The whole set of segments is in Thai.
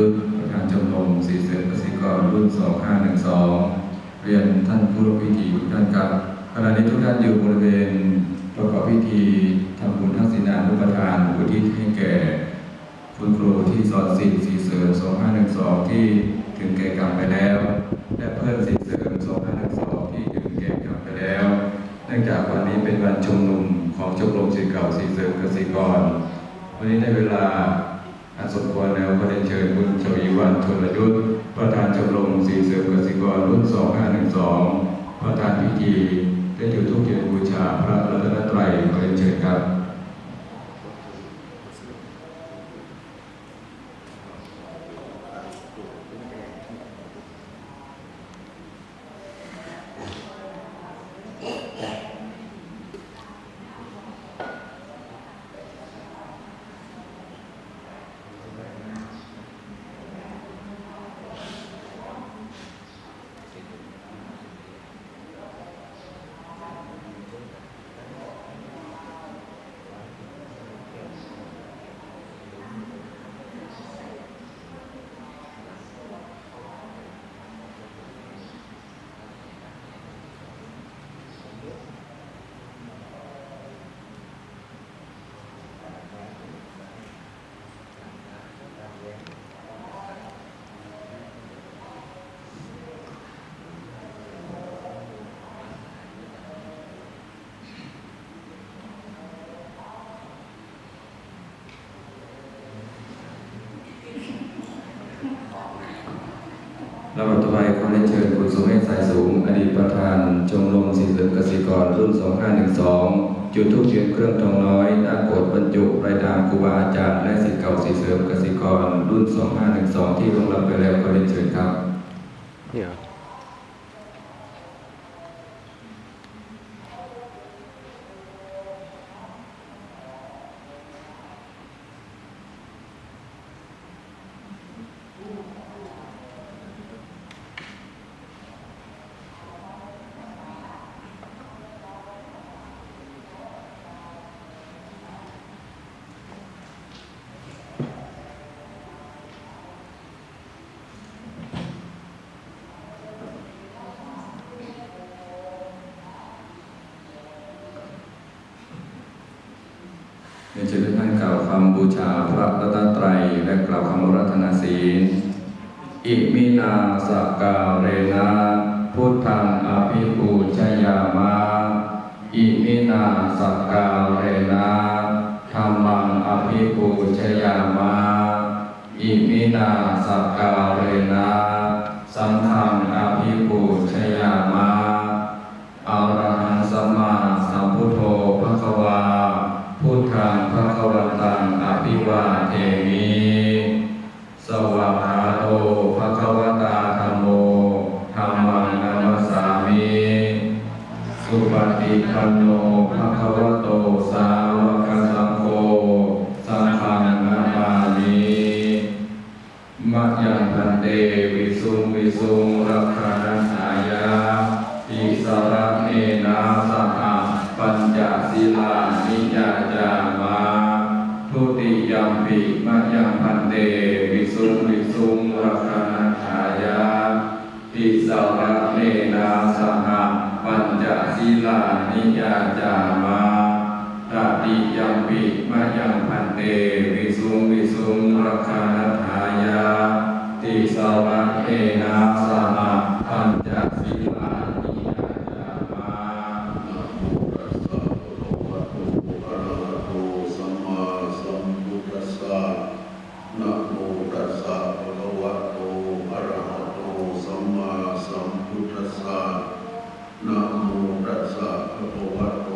ยุทธประธานชมรมสีเสือกสิกรรุ่น 2512 เรียนท่านผู้ร่วมพิธีทุกท่านครับขณะนี้ทุกท่านอยู่บริเวณประกอบพิธีทำบุญทักษิณานุปทานอุทิศให้แก่คุณครูที่สอนศิลป์สีเสริม2512 ที่ถึงแก่กรรมไปแล้ว และเพื่อนสีเสริม2512 ที่ถึงแก่กรรมไปแล้ว เนื่องจากวันนี้เป็นวันชุมนุมของชมรมศิษย์เก่าสีเสริมเกษตรกร วันนี้ได้เวลา สมควรแล้วก็ได้เชิญคุณชวีวันชนยุทธประธานชมรมสีเสริมเกษตรกรรุ่น 2512 ประธานพิธีได้จุดธูปเทียนบูชาพระรัตนตรัยขอเรียนเชิญครับ ลำดับต่อไปขอได้เชิญคุณสุเมธสายสูง อดีตประธานชมรมสีเสริมเกษตรกรรุ่น 2512 จุดทุกเชียนเครื่องทองน้อยนาโกดบรรจุรายนามครูบาอาจารย์และศิษย์เก่าสีเสริมเกษตรกรรุ่น 2512 ที่ลงรับไปแล้วขอได้เชิญครับ เนี่ย เรียนเชิญทุกท่านกล่าวคำบูชาพระรัตนตรัย และกล่าวคำรัตนาศีล อิมินาสกาเรนะพุทธังอภิปูชยามะอิมินาสกาเรนะธรรมังอภิปูชยามะอิมินาสกาเรนะสังฆัง คันโนภะคะวะโต สาวกสังโฆ สังฆังนามามิมะยังพันเตวิสุงวิสุงรักขานันหายาอิสระเนนาสหะปัญจศีลานิยาจามาทุติยัมปิมะยังพันเตวิสุงวิสุงรักขานันหายาอิสราสหะ ปัญจศีลานิยาจามาตติยัมปิมะยังพันเตวิสุงวิสุงรักขานันหายาติสาวะเอนาสหะปัญจศีลานิยาจามา นะโมตัสสะภะคะวะโตอะระหะโตสัมมาสัมพุทธัสสะนะโมตัสสะภะคะวะโตอะระหะโตสัมมาสัมพุทธัสสะนะโมตัสสะภะคะวะโต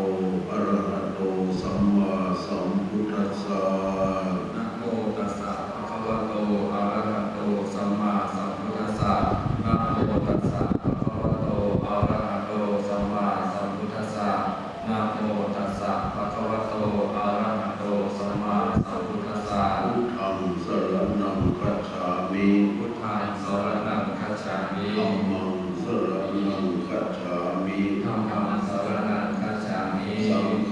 อะระหะโตสัมมาสัมพุทธัสสะ นะโมตัสสะภะคะวะโตอะระหะโตสัมมาสัมพุทธัสสะนะโมตัสสะภะคะวะโตอะระหะโตสัมมาสัมพุทธัสสะนะโมตัสสะภะคะวะโตอะระหะโตสัมมาสัมพุทธัสสะ พุทธังสรณังคัจฉามิ พุทธังสรณังคัจฉามิธัมมังสรณังคัจฉามิธัมมังสรณังคัจฉามิสัง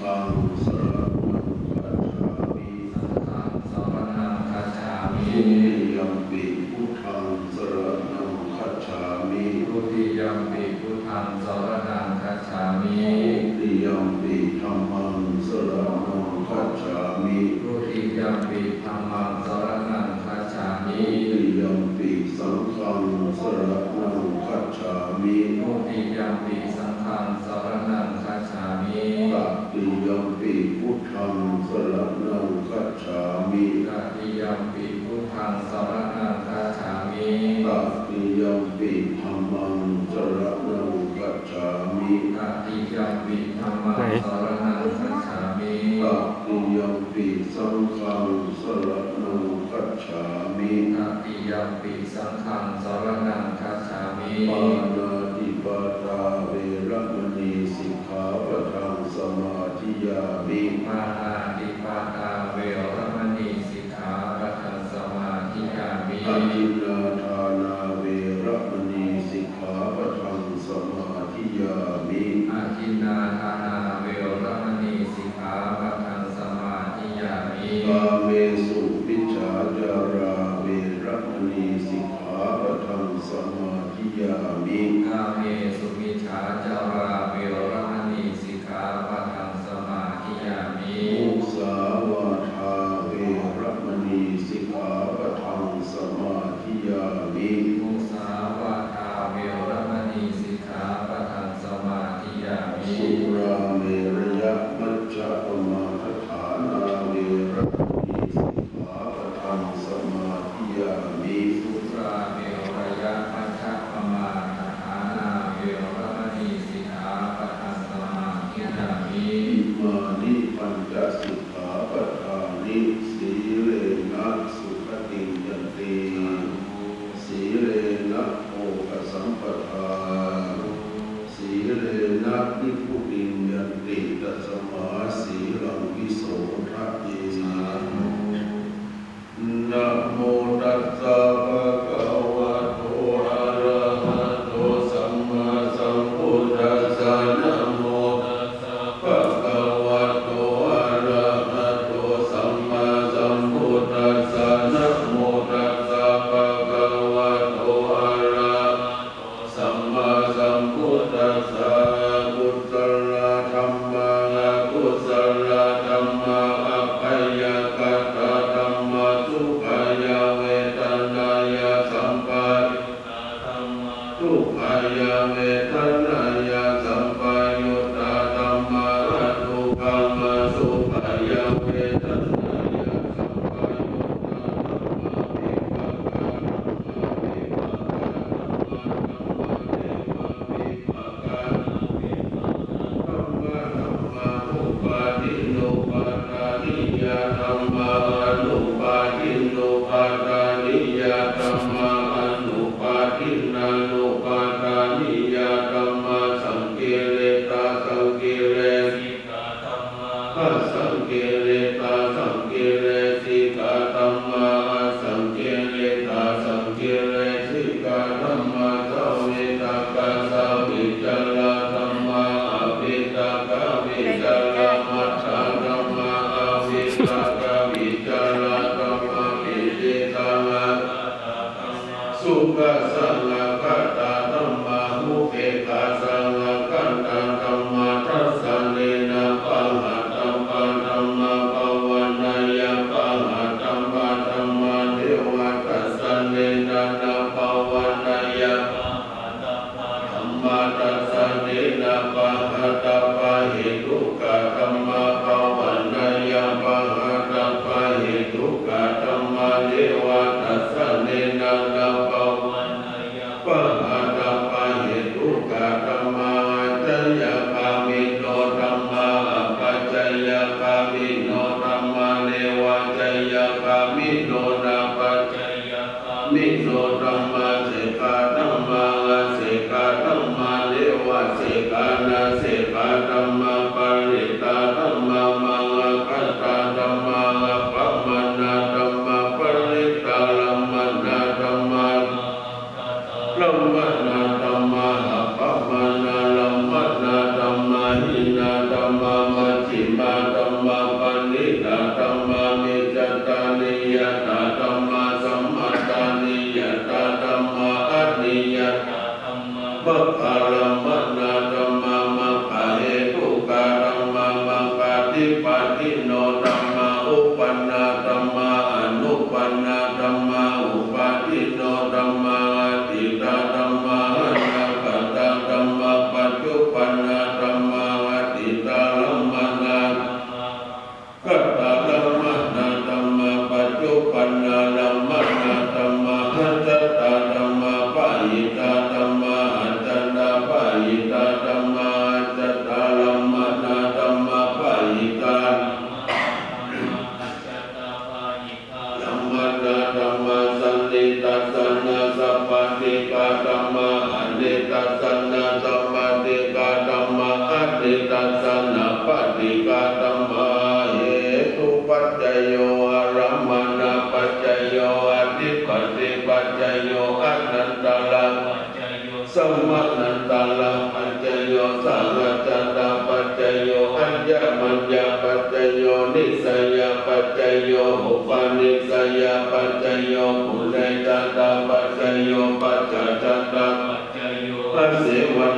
ติธรรมังสรณังกัจฉามิอะติยัมปิธรรมังสรณังกัจฉามิตักติยัมปิสังฆังสรณังกัจฉามิอะติยัมปิสังฆังสรณังกัจฉามิปานาติปาตาเวรมณีสิกขาปะทังสมาธิยามิปา in uh, para o ทุกขธรรมเทวา Papa สมัตนันตาลาปัญจโยสารัจตาปัจจโยอัญญมัญญปัจจโยนิสยาปัจจโยหุปนิสยาปัจจโยปุเรตตาปัจจโยปัจจตตาปัจจโยอสิวั